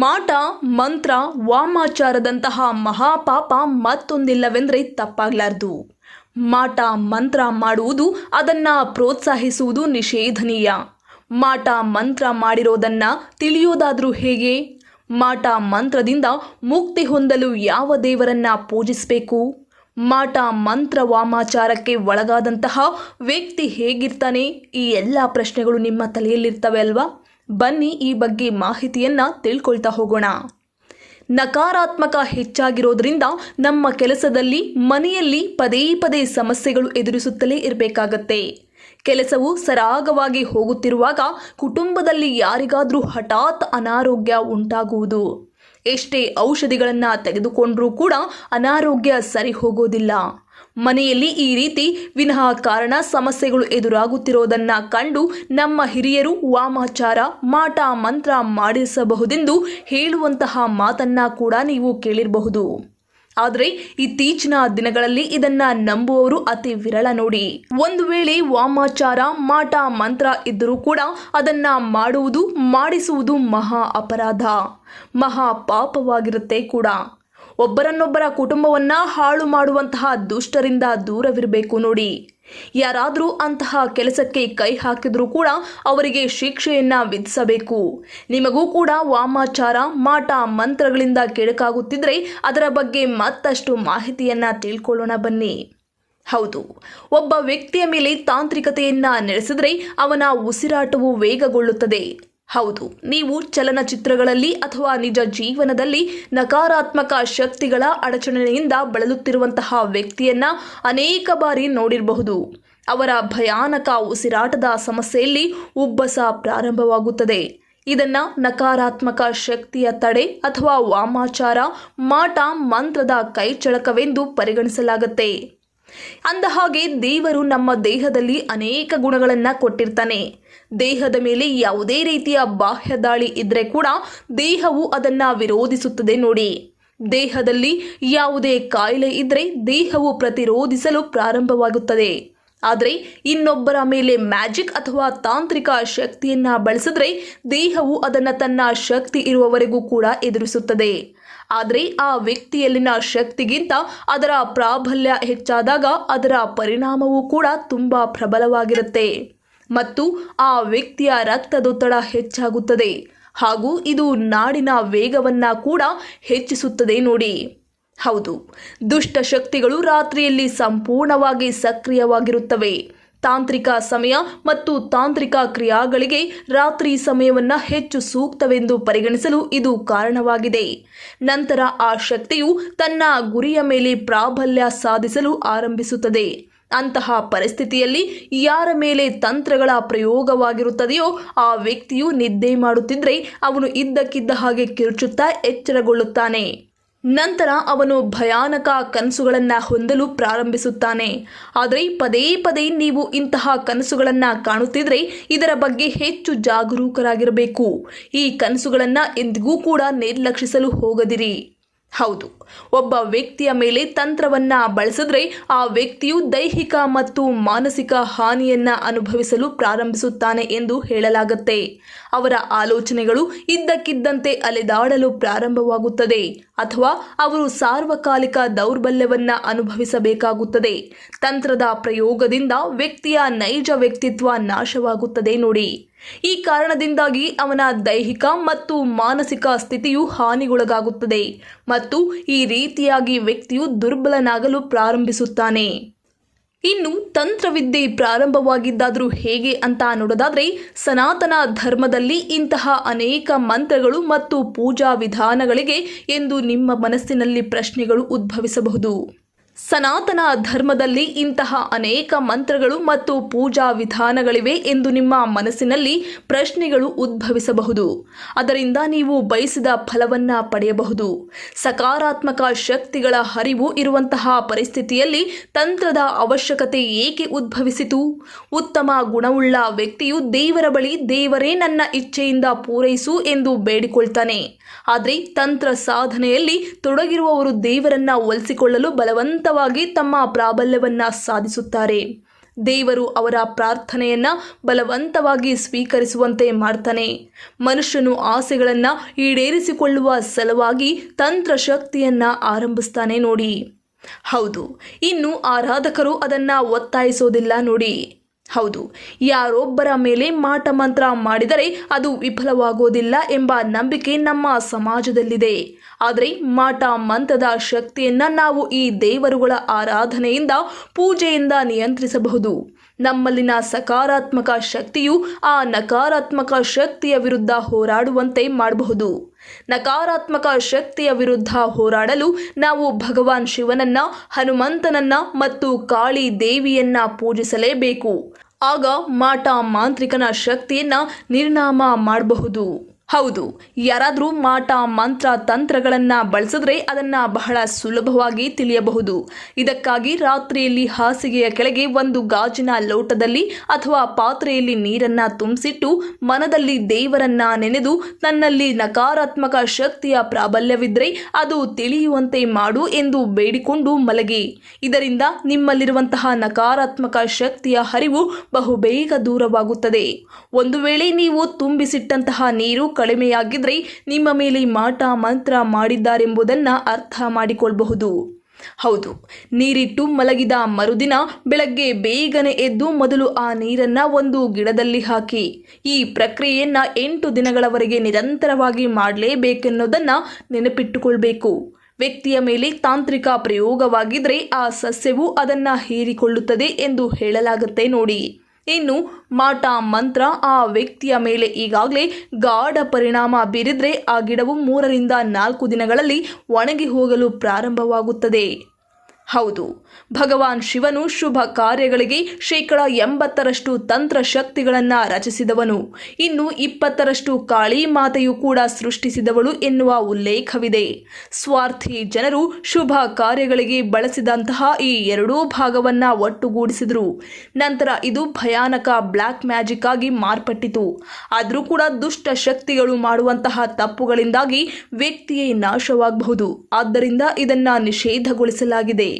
ಮಾಟ, ಮಂತ್ರ, ವಾಮಾಚಾರದಂತಹ ಮಹಾಪಾಪ ಮತ್ತೊಂದಿಲ್ಲವೆಂದರೆ ತಪ್ಪಾಗಲಾರದು. ಮಾಟ, ಮಂತ್ರ ಮಾಡುವುದು, ಅದನ್ನು ಪ್ರೋತ್ಸಾಹಿಸುವುದು ನಿಷೇಧನೀಯ. ಮಾಟ, ಮಂತ್ರ ಮಾಡಿರೋದನ್ನ ತಿಳಿಯೋದಾದರೂ ಹೇಗೆ? ಮಾಟ, ಮಂತ್ರದಿಂದ ಮುಕ್ತಿ ಹೊಂದಲು ಯಾವ ದೇವರನ್ನ ಪೂಜಿಸಬೇಕು? ಮಾಟ, ಮಂತ್ರ, ವಾಮಾಚಾರಕ್ಕೆ ಒಳಗಾದಂತಹ ವ್ಯಕ್ತಿ ಹೇಗಿರ್ತಾನೆ? ಈ ಎಲ್ಲ ಪ್ರಶ್ನೆಗಳು ನಿಮ್ಮ ತಲೆಯಲ್ಲಿರ್ತವೆ ಅಲ್ವಾ? ಬನ್ನಿ ಈ ಬಗ್ಗೆ ಮಾಹಿತಿಯನ್ನ ತಿಳ್ಕೊಳ್ತಾ ಹೋಗೋಣ. ನಕಾರಾತ್ಮಕ ಹೆಚ್ಚಾಗಿರೋದ್ರಿಂದ ನಮ್ಮ ಕೆಲಸದಲ್ಲಿ ಮನೆಯಲ್ಲಿ ಪದೇ ಪದೇ ಸಮಸ್ಯೆಗಳು ಎದುರಿಸುತ್ತಲೇ ಇರಬೇಕಾಗತ್ತೆ. ಕೆಲಸವು ಸರಾಗವಾಗಿ ಹೋಗುತ್ತಿರುವಾಗ ಕುಟುಂಬದಲ್ಲಿ ಯಾರಿಗಾದರೂ ಹಠಾತ್ ಅನಾರೋಗ್ಯ ಉಂಟಾಗುವುದು. ಎಷ್ಟೇ ಔಷಧಿಗಳನ್ನು ತೆಗೆದುಕೊಂಡರೂ ಕೂಡ ಅನಾರೋಗ್ಯ ಸರಿ ಹೋಗೋದಿಲ್ಲ ಮನೆಯಲ್ಲಿ ಈ ರೀತಿ ವಿನಃ ಕಾರಣ ಸಮಸ್ಯೆಗಳು ಎದುರಾಗುತ್ತಿರೋದನ್ನ ಕಂಡು ನಮ್ಮ ಹಿರಿಯರು ವಾಮಾಚಾರ, ಮಾಟ ಮಂತ್ರ ಮಾಡಿಸಬಹುದೆಂದು ಹೇಳುವಂತಹ ಮಾತನ್ನ ಕೂಡ ನೀವು ಕೇಳಿರಬಹುದು. ಆದರೆ ಇತ್ತೀಚಿನ ದಿನಗಳಲ್ಲಿ ಇದನ್ನ ನಂಬುವವರು ಅತಿ ವಿರಳ ನೋಡಿ. ಒಂದು ವೇಳೆ ವಾಮಾಚಾರ, ಮಾಟ ಮಂತ್ರ ಇದ್ದರೂ ಕೂಡ ಅದನ್ನ ಮಾಡುವುದು, ಮಾಡಿಸುವುದು ಮಹಾ ಅಪರಾಧ, ಮಹಾ ಪಾಪವಾಗಿರುತ್ತೆ ಕೂಡ. ಒಬ್ಬರನ್ನೊಬ್ಬರ ಕುಟುಂಬವನ್ನ ಹಾಳು ಮಾಡುವಂತಹ ದುಷ್ಟರಿಂದ ದೂರವಿರಬೇಕು ನೋಡಿ. ಯಾರಾದರೂ ಅಂತಹ ಕೆಲಸಕ್ಕೆ ಕೈ ಹಾಕಿದ್ರೂ ಕೂಡ ಅವರಿಗೆ ಶಿಕ್ಷೆಯನ್ನ ವಿಧಿಸಬೇಕು. ನಿಮಗೂ ಕೂಡ ವಾಮಾಚಾರ, ಮಾಟ, ಮಂತ್ರಗಳಿಂದ ಕೆಡಕಾಗುತ್ತಿದ್ರೆ ಅದರ ಬಗ್ಗೆ ಮತ್ತಷ್ಟು ಮಾಹಿತಿಯನ್ನ ತಿಳ್ಕೊಳ್ಳೋಣ ಬನ್ನಿ. ಹೌದು, ಒಬ್ಬ ವ್ಯಕ್ತಿಯ ಮೇಲೆ ತಾಂತ್ರಿಕತೆಯನ್ನ ನಡೆಸಿದರೆ ಅವನ ಉಸಿರಾಟವು ವೇಗಗೊಳ್ಳುತ್ತದೆ. ಹೌದು, ನೀವು ಚಲನಚಿತ್ರಗಳಲ್ಲಿ ಅಥವಾ ನಿಜ ಜೀವನದಲ್ಲಿ ನಕಾರಾತ್ಮಕ ಶಕ್ತಿಗಳ ಅಡಚಣೆಯಿಂದ ಬಳಲುತ್ತಿರುವಂತಹ ವ್ಯಕ್ತಿಯನ್ನ ಅನೇಕ ಬಾರಿ ನೋಡಿರಬಹುದು. ಅವರ ಭಯಾನಕ ಉಸಿರಾಟದ ಸಮಸ್ಯೆಯಲ್ಲಿ ಉಬ್ಬಸ ಪ್ರಾರಂಭವಾಗುತ್ತದೆ. ಇದನ್ನ ನಕಾರಾತ್ಮಕ ಶಕ್ತಿಯ ತಡೆ ಅಥವಾ ವಾಮಾಚಾರ, ಮಾಟ, ಮಂತ್ರದ ಕೈಚಳಕವೆಂದು ಪರಿಗಣಿಸಲಾಗುತ್ತೆ. ಅಂದ ಹಾಗೆ ದೇವರು ನಮ್ಮ ದೇಹದಲ್ಲಿ ಅನೇಕ ಗುಣಗಳನ್ನು ಕೊಟ್ಟಿರ್ತಾನೆ. ದೇಹದ ಮೇಲೆ ಯಾವುದೇ ರೀತಿಯ ಬಾಹ್ಯ ದಾಳಿ ಇದ್ರೆ ಕೂಡ ದೇಹವು ಅದನ್ನ ವಿರೋಧಿಸುತ್ತದೆ ನೋಡಿ. ದೇಹದಲ್ಲಿ ಯಾವುದೇ ಕಾಯಿಲೆ ಇದ್ರೆ ದೇಹವು ಪ್ರತಿರೋಧಿಸಲು ಪ್ರಾರಂಭವಾಗುತ್ತದೆ. ಆದರೆ ಇನ್ನೊಬ್ಬರ ಮೇಲೆ ಮ್ಯಾಜಿಕ್ ಅಥವಾ ತಾಂತ್ರಿಕ ಶಕ್ತಿಯನ್ನ ಬಳಸಿದ್ರೆ ದೇಹವು ಅದನ್ನು ತನ್ನ ಶಕ್ತಿ ಇರುವವರೆಗೂ ಕೂಡ ಎದುರಿಸುತ್ತದೆ. ಆದರೆ ಆ ವ್ಯಕ್ತಿಯಲ್ಲಿನ ಶಕ್ತಿಗಿಂತ ಅದರ ಪ್ರಾಬಲ್ಯ ಹೆಚ್ಚಾದಾಗ ಅದರ ಪರಿಣಾಮವೂ ಕೂಡ ತುಂಬ ಪ್ರಬಲವಾಗಿರುತ್ತೆ. ಮತ್ತು ಆ ವ್ಯಕ್ತಿಯ ರಕ್ತದೊತ್ತಡ ಹೆಚ್ಚಾಗುತ್ತದೆ ಹಾಗೂ ಇದು ನಾಡಿನ ವೇಗವನ್ನ ಕೂಡ ಹೆಚ್ಚಿಸುತ್ತದೆ ನೋಡಿ. ಹೌದು, ದುಷ್ಟ ಶಕ್ತಿಗಳು ರಾತ್ರಿಯಲ್ಲಿ ಸಂಪೂರ್ಣವಾಗಿ ಸಕ್ರಿಯವಾಗಿರುತ್ತವೆ. ತಾಂತ್ರಿಕ ಸಮಯ ಮತ್ತು ತಾಂತ್ರಿಕ ಕ್ರಿಯಾಗಳಿಗೆ ರಾತ್ರಿ ಸಮಯವನ್ನು ಹೆಚ್ಚು ಸೂಕ್ತವೆಂದು ಪರಿಗಣಿಸಲು ಇದು ಕಾರಣವಾಗಿದೆ. ನಂತರ ಆ ಶಕ್ತಿಯು ತನ್ನ ಗುರಿಯ ಮೇಲೆ ಪ್ರಾಬಲ್ಯ ಸಾಧಿಸಲು ಆರಂಭಿಸುತ್ತದೆ. ಅಂತಹ ಪರಿಸ್ಥಿತಿಯಲ್ಲಿ ಯಾರ ಮೇಲೆ ತಂತ್ರಗಳ ಪ್ರಯೋಗವಾಗಿರುತ್ತದೆಯೋ ಆ ವ್ಯಕ್ತಿಯು ನಿದ್ದೆ ಮಾಡುತ್ತಿದ್ದರೆ ಅವನು ಇದ್ದಕ್ಕಿದ್ದ ಹಾಗೆ ಕಿರುಚುತ್ತಾ ಎಚ್ಚರಗೊಳ್ಳುತ್ತಾನೆ. ನಂತರ ಅವನು ಭಯಾನಕ ಕನಸುಗಳನ್ನು ಹೊಂದಲು ಪ್ರಾರಂಭಿಸುತ್ತಾನೆ. ಆದರೆ ಪದೇ ಪದೇ ನೀವು ಇಂತಹ ಕನಸುಗಳನ್ನು ಕಾಣುತ್ತಿದ್ದರೆ ಇದರ ಬಗ್ಗೆ ಹೆಚ್ಚು ಜಾಗರೂಕರಾಗಿರಬೇಕು. ಈ ಕನಸುಗಳನ್ನು ಎಂದಿಗೂ ಕೂಡ ನಿರ್ಲಕ್ಷಿಸಲು ಹೋಗದಿರಿ. ಹೌದು, ಒಬ್ಬ ವ್ಯಕ್ತಿಯ ಮೇಲೆ ತಂತ್ರವನ್ನ ಬಳಸಿದ್ರೆ ಆ ವ್ಯಕ್ತಿಯು ದೈಹಿಕ ಮತ್ತು ಮಾನಸಿಕ ಹಾನಿಯನ್ನು ಅನುಭವಿಸಲು ಪ್ರಾರಂಭಿಸುತ್ತಾನೆ ಎಂದು ಹೇಳಲಾಗುತ್ತೆ. ಅವರ ಆಲೋಚನೆಗಳು ಇದ್ದಕ್ಕಿದ್ದಂತೆ ಅಲೆದಾಡಲು ಪ್ರಾರಂಭವಾಗುತ್ತದೆ ಅಥವಾ ಅವರು ಸಾರ್ವಕಾಲಿಕ ದೌರ್ಬಲ್ಯವನ್ನು ಅನುಭವಿಸಬೇಕಾಗುತ್ತದೆ. ತಂತ್ರದ ಪ್ರಯೋಗದಿಂದ ವ್ಯಕ್ತಿಯ ನೈಜ ವ್ಯಕ್ತಿತ್ವ ನಾಶವಾಗುತ್ತದೆ ನೋಡಿ. ಈ ಕಾರಣದಿಂದಾಗಿ ಅವನ ದೈಹಿಕ ಮತ್ತು ಮಾನಸಿಕ ಸ್ಥಿತಿಯು ಹಾನಿಗೊಳಗಾಗುತ್ತದೆ ಮತ್ತು ಈ ರೀತಿಯಾಗಿ ವ್ಯಕ್ತಿಯು ದುರ್ಬಲನಾಗಲು ಪ್ರಾರಂಭಿಸುತ್ತಾನೆ. ಇನ್ನು ತಂತ್ರವಿದ್ಯೆ ಪ್ರಾರಂಭವಾಗಿದ್ದಾದರೂ ಹೇಗೆ ಅಂತ ನೋಡೋದಾದರೆ ಸನಾತನ ಧರ್ಮದಲ್ಲಿ ಇಂತಹ ಅನೇಕ ಮಂತ್ರಗಳು ಮತ್ತು ಪೂಜಾ ವಿಧಾನಗಳಿಗೆ ಎಂದು ನಿಮ್ಮ ಮನಸ್ಸಿನಲ್ಲಿ ಪ್ರಶ್ನೆಗಳು ಉದ್ಭವಿಸಬಹುದು. ಸನಾತನ ಧರ್ಮದಲ್ಲಿ ಇಂತಹ ಅನೇಕ ಮಂತ್ರಗಳು ಮತ್ತು ಪೂಜಾ ವಿಧಾನಗಳಿವೆ ಎಂದು ನಿಮ್ಮ ಮನಸ್ಸಿನಲ್ಲಿ ಪ್ರಶ್ನೆಗಳು ಉದ್ಭವಿಸಬಹುದು. ಅದರಿಂದ ನೀವು ಬಯಸಿದ ಫಲವನ್ನ ಪಡೆಯಬಹುದು. ಸಕಾರಾತ್ಮಕ ಶಕ್ತಿಗಳ ಹರಿವು ಇರುವಂತಹ ಪರಿಸ್ಥಿತಿಯಲ್ಲಿ ತಂತ್ರದ ಅವಶ್ಯಕತೆ ಏಕೆ ಉದ್ಭವಿಸಿತು? ಉತ್ತಮ ಗುಣವುಳ್ಳ ವ್ಯಕ್ತಿಯು ದೇವರ ಬಳಿ ದೇವರೇ ನನ್ನ ಇಚ್ಛೆಯಿಂದ ಪೂರೈಸು ಎಂದು ಬೇಡಿಕೊಳ್ತಾನೆ. ಆದರೆ ತಂತ್ರ ಸಾಧನೆಯಲ್ಲಿ ತೊಡಗಿರುವವರು ದೇವರನ್ನ ಒಲಿಸಿಕೊಳ್ಳಲು ಬಲವಂತವಾಗಿ ತಮ್ಮ ಪ್ರಾಬಲ್ಯವನ್ನು ಸಾಧಿಸುತ್ತಾರೆ. ದೇವರು ಅವರ ಪ್ರಾರ್ಥನೆಯನ್ನ ಬಲವಂತವಾಗಿ ಸ್ವೀಕರಿಸುವಂತೆ ಮಾಡ್ತಾನೆ. ಮನುಷ್ಯನು ಆಸೆಗಳನ್ನು ಈಡೇರಿಸಿಕೊಳ್ಳುವ ಸಲುವಾಗಿ ತಂತ್ರಶಕ್ತಿಯನ್ನ ಆರಂಭಿಸ್ತಾನೆ ನೋಡಿ. ಹೌದು, ಇನ್ನು ಆರಾಧಕರು ಅದನ್ನ ಒತ್ತಾಯಿಸೋದಿಲ್ಲ ನೋಡಿ. ಹೌದು, ಯಾರೊಬ್ಬರ ಮೇಲೆ ಮಾಟ ಮಂತ್ರ ಮಾಡಿದರೆ ಅದು ವಿಫಲವಾಗೋದಿಲ್ಲ ಎಂಬ ನಂಬಿಕೆ ನಮ್ಮ ಸಮಾಜದಲ್ಲಿದೆ. ಆದರೆ ಮಾಟ ಮಂತದ ಶಕ್ತಿಯನ್ನು ನಾವು ಈ ದೇವರುಗಳ ಆರಾಧನೆಯಿಂದ ಪೂಜೆಯಿಂದ ನಿಯಂತ್ರಿಸಬಹುದು. ನಮ್ಮಲ್ಲಿನ ಸಕಾರಾತ್ಮಕ ಶಕ್ತಿಯು ಆ ನಕಾರಾತ್ಮಕ ಶಕ್ತಿಯ ವಿರುದ್ಧ ಹೋರಾಡುವಂತೆ ಮಾಡಬಹುದು. ನಕಾರಾತ್ಮಕ ಶಕ್ತಿಯ ವಿರುದ್ಧ ಹೋರಾಡಲು ನಾವು ಭಗವಾನ್ ಶಿವನನ್ನ, ಹನುಮಂತನನ್ನ ಮತ್ತು ಕಾಳಿ ದೇವಿಯನ್ನ ಪೂಜಿಸಲೇಬೇಕು. ಆಗ ಮಾಟ ಮಾಂತ್ರಿಕನ ಶಕ್ತಿಯನ್ನ ನಿರ್ನಾಮ ಮಾಡಬಹುದು. ಹೌದು, ಯಾರಾದರೂ ಮಾಟ, ಮಂತ್ರ, ತಂತ್ರಗಳನ್ನು ಬಳಸಿದ್ರೆ ಅದನ್ನ ಬಹಳ ಸುಲಭವಾಗಿ ತಿಳಿಯಬಹುದು. ಇದಕ್ಕಾಗಿ ರಾತ್ರಿಯಲ್ಲಿ ಹಾಸಿಗೆಯ ಕೆಳಗೆ ಒಂದು ಗಾಜಿನ ಲೋಟದಲ್ಲಿ ಅಥವಾ ಪಾತ್ರೆಯಲ್ಲಿ ನೀರನ್ನು ತುಂಬಿಸಿಟ್ಟು ಮನದಲ್ಲಿ ದೇವರನ್ನ ನೆನೆದು ತನ್ನಲ್ಲಿ ನಕಾರಾತ್ಮಕ ಶಕ್ತಿಯ ಪ್ರಾಬಲ್ಯವಿದ್ದರೆ ಅದು ತಿಳಿಯುವಂತೆ ಮಾಡು ಎಂದು ಬೇಡಿಕೊಂಡು ಮಲಗಿ. ಇದರಿಂದ ನಿಮ್ಮಲ್ಲಿರುವಂತಹ ನಕಾರಾತ್ಮಕ ಶಕ್ತಿಯ ಹರಿವು ಬಹುಬೇಗ ದೂರವಾಗುತ್ತದೆ. ಒಂದು ವೇಳೆ ನೀವು ತುಂಬಿಸಿಟ್ಟಂತಹ ನೀರು ಕಡಿಮೆಯಾಗಿದ್ರೆ ನಿಮ್ಮ ಮೇಲೆ ಮಾಟ ಮಂತ್ರ ಮಾಡಿದ್ದಾರೆಂಬುದನ್ನು ಅರ್ಥ ಮಾಡಿಕೊಳ್ಳಬಹುದು ಹೌದು, ನೀರಿಟ್ಟು ಮಲಗಿದ ಮರುದಿನ ಬೆಳಗ್ಗೆ ಬೇಗನೆ ಎದ್ದು ಮೊದಲು ಆ ನೀರನ್ನ ಒಂದು ಗಿಡದಲ್ಲಿ ಹಾಕಿ, ಈ ಪ್ರಕ್ರಿಯೆಯನ್ನ ಎಂಟು ದಿನಗಳವರೆಗೆ ನಿರಂತರವಾಗಿ ಮಾಡಲೇಬೇಕೆನ್ನೋದನ್ನು ನೆನಪಿಟ್ಟುಕೊಳ್ಬೇಕು. ವ್ಯಕ್ತಿಯ ಮೇಲೆ ತಾಂತ್ರಿಕ ಪ್ರಯೋಗವಾಗಿದ್ರೆ ಆ ಸಸ್ಯವು ಅದನ್ನ ಹೀರಿಕೊಳ್ಳುತ್ತದೆ ಎಂದು ಹೇಳಲಾಗುತ್ತೆ ನೋಡಿ. ಇನ್ನು ಮಾಟ ಮಂತ್ರ ಆ ವ್ಯಕ್ತಿಯ ಮೇಲೆ ಈಗಾಗಲೇ ಗಾಢ ಪರಿಣಾಮ ಬೀರಿದ್ರೆ ಆ ಗಿಡವು ಮೂರರಿಂದ ನಾಲ್ಕು ದಿನಗಳಲ್ಲಿ ಒಣಗಿ ಹೋಗಲು ಪ್ರಾರಂಭವಾಗುತ್ತದೆ. ಹೌದು. ಭಗವಾನ್ ಶಿವನು ಶುಭ ಕಾರ್ಯಗಳಿಗೆ ಶೇಕಡ ಎಂಬತ್ತರಷ್ಟು ತಂತ್ರ ಶಕ್ತಿಗಳನ್ನು ರಚಿಸಿದವನು. ಇನ್ನು ಇಪ್ಪತ್ತರಷ್ಟು ಕಾಳಿ ಮಾತೆಯು ಕೂಡ ಸೃಷ್ಟಿಸಿದವಳು ಎನ್ನುವ ಉಲ್ಲೇಖವಿದೆ. ಸ್ವಾರ್ಥಿ ಜನರು ಶುಭ ಕಾರ್ಯಗಳಿಗೆ ಬಳಸಿದಂತಹ ಈ ಎರಡೂ ಭಾಗವನ್ನ ಒಟ್ಟುಗೂಡಿಸಿದರು. ನಂತರ ಇದು ಭಯಾನಕ ಬ್ಲ್ಯಾಕ್ ಮ್ಯಾಜಿಕ್ ಆಗಿ ಮಾರ್ಪಟ್ಟಿತು. ಆದರೂ ಕೂಡ ದುಷ್ಟ ಶಕ್ತಿಗಳು ಮಾಡುವಂತಹ ತಪ್ಪುಗಳಿಂದಾಗಿ ವ್ಯಕ್ತಿಯೇ ನಾಶವಾಗಬಹುದು. ಆದ್ದರಿಂದ ಇದನ್ನ ನಿಷೇಧಗೊಳಿಸಲಾಗಿದೆ.